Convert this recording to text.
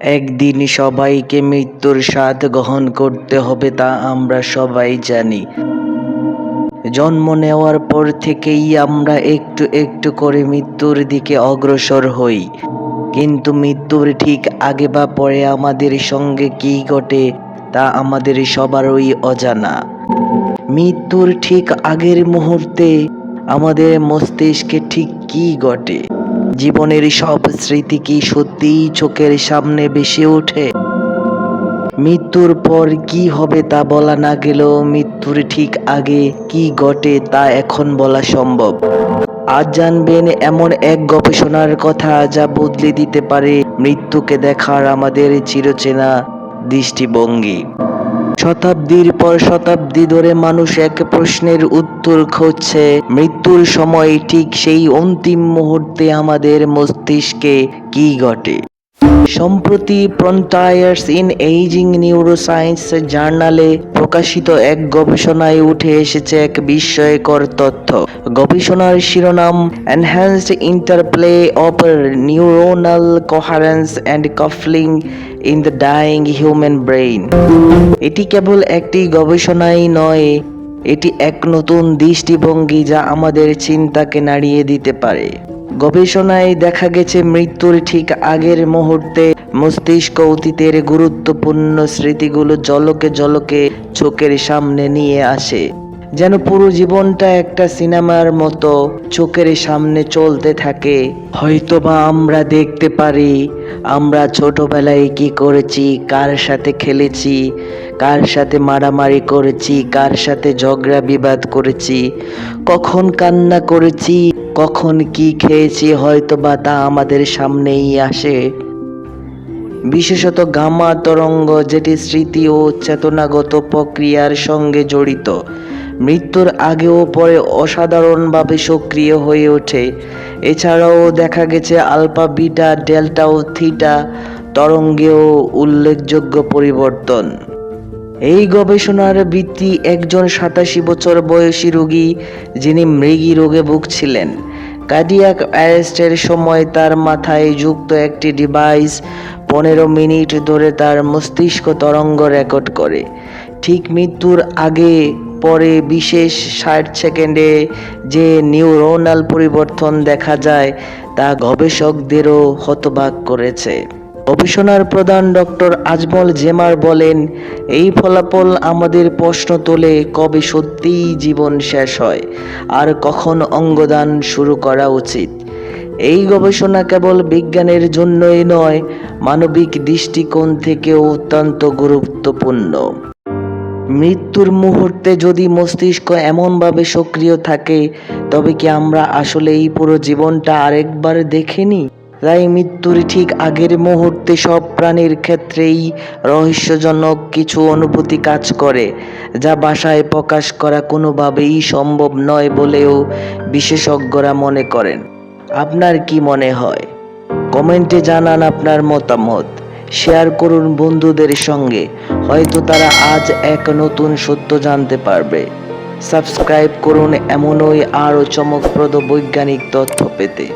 একদিন সবাইকে মৃত্যুর স্বাদ গ্রহণ করতে হবে তা আমরা সবাই জানি। জন্ম নেওয়ার পর থেকেই আমরা একটু একটু করে মৃত্যুর দিকে অগ্রসর হই। কিন্তু মৃত্যুর ঠিক আগে বা পরে আমাদের সঙ্গে কি ঘটে তা আমাদের সবারই অজানা। মৃত্যুর ঠিক আগের মুহূর্তে আমাদের মস্তিষ্কে ঠিক কি ঘটে? জীবনের সব স্মৃতি কি সত্যিই চোখের সামনে ভেসে ওঠে? মৃত্যুর পর কি হবে তা বলা না গেলেও মৃত্যুর ঠিক আগে কি ঘটে তা এখন বলা সম্ভব। আজ জানবেন এমন এক গবেষণার কথা যা বদলে দিতে পারে মৃত্যুকে দেখার আমাদের চিরচেনা দৃষ্টিভঙ্গি। শতাব্দীর পর শতাব্দী ধরে মানুষ এক প্রশ্নের উত্তর খুঁজছে। মৃত্যুর সময় ঠিক সেই অন্তিম মুহূর্তে আমাদের মস্তিষ্কে কি ঘটে? সম্প্রতি প্রন্টায়ার্স ইন এইজিং নিউরোসায়েন্স জার্নালে প্রকাশিত এক গবেষণায় উঠে এসেছে এক বিস্ময়কর তথ্য। গবেষণার শিরোনাম enhanced interplay of neuronal coherence and coupling in the dying human brain এটি কেবল একটি গবেষণাই নয়, এটি এক নতুন দৃষ্টিভঙ্গি যা আমাদের চিন্তাকে নাড়িয়ে দিতে পারে। গবেষণায় দেখা গেছে মৃত্যুর ঠিক আগের মুহূর্তে মস্তিষ্ক অতীতের গুরুত্বপূর্ণ স্মৃতিগুলো জলকে জলকে চোখের সামনে নিয়ে আসে। যেন পুরো জীবনটা একটা সিনেমার মতো চোখের সামনে চলতে থাকে। হয়তোবা আমরা দেখতে পারি, আমরা ছোটবেলায় কি করেছি, কার সাথে খেলেছি, কার সাথে মারামারি করেছি, কার সাথে ঝগড়া বিবাদ করেছি, কখন কান্না করেছি, কখন কি খেয়েছি হয়তো বা তা আমাদের সামনেই আসে। বিশেষত গামা তরঙ্গ, যেটি স্মৃতি ও চেতনাগত প্রক্রিয়ার সঙ্গে জড়িত। মৃত্যুর আগে ও পরে অসাধারণভাবে সক্রিয় হয়ে ওঠে। এছাড়াও দেখা গেছে আলফা, বিটা, ডেল্টা ও থিটা তরঙ্গেও উল্লেখযোগ্য পরিবর্তন। এই গবেষণার ভিত্তি একজন সাতাশি বছর বয়সী রোগী যিনি মৃগী রোগে ভুগছিলেন। কার্ডিয়াক অ্যারেস্টের সময় তার মাথায় যুক্ত একটি ডিভাইস পনেরো মিনিট ধরে তার মস্তিষ্ক তরঙ্গ রেকর্ড করে। ঠিক মৃত্যুর আগে পরে বিশেষ ষাট সেকেন্ডে যে নিউরোনাল পরিবর্তন দেখা যায়, তা গবেষকদেরও হতবাক করেছে। গবেষণার প্রধান ডক্টর আজমল জেমার বলেন, এই ফলাফল আমাদের প্রশ্ন তোলে কবে সত্যিই জীবন শেষ হয় আর কখন অঙ্গদান শুরু করা উচিত। এই গবেষণা কেবল বিজ্ঞানের জন্যই নয়, মানবিক দৃষ্টিকোণ থেকেও অত্যন্ত গুরুত্বপূর্ণ। মৃত্যুর মুহূর্তে যদি মস্তিষ্ক এমনভাবে সক্রিয় থাকে, তবে কি আমরা আসলে এই পুরো জীবনটা আরেকবার দেখিনি? তাই মৃত্যুর ঠিক আগের মুহূর্তে সব প্রাণীর ক্ষেত্রেই রহস্যজনক কিছু অনুভূতি কাজ করে, যা ভাষায় প্রকাশ করা কোনোভাবেই সম্ভব নয় বলেও বিশেষজ্ঞরা মনে করেন। আপনার কি মনে হয়? কমেন্টে জানান আপনার মতামত। শেয়ার করুন বন্ধুদের সঙ্গে। হয়তো তারা আজ এক নতুন সত্য জানতে পারবে। সাবস্ক্রাইব করুন এমনই আরও চমকপ্রদ বৈজ্ঞানিক তথ্য পেতে।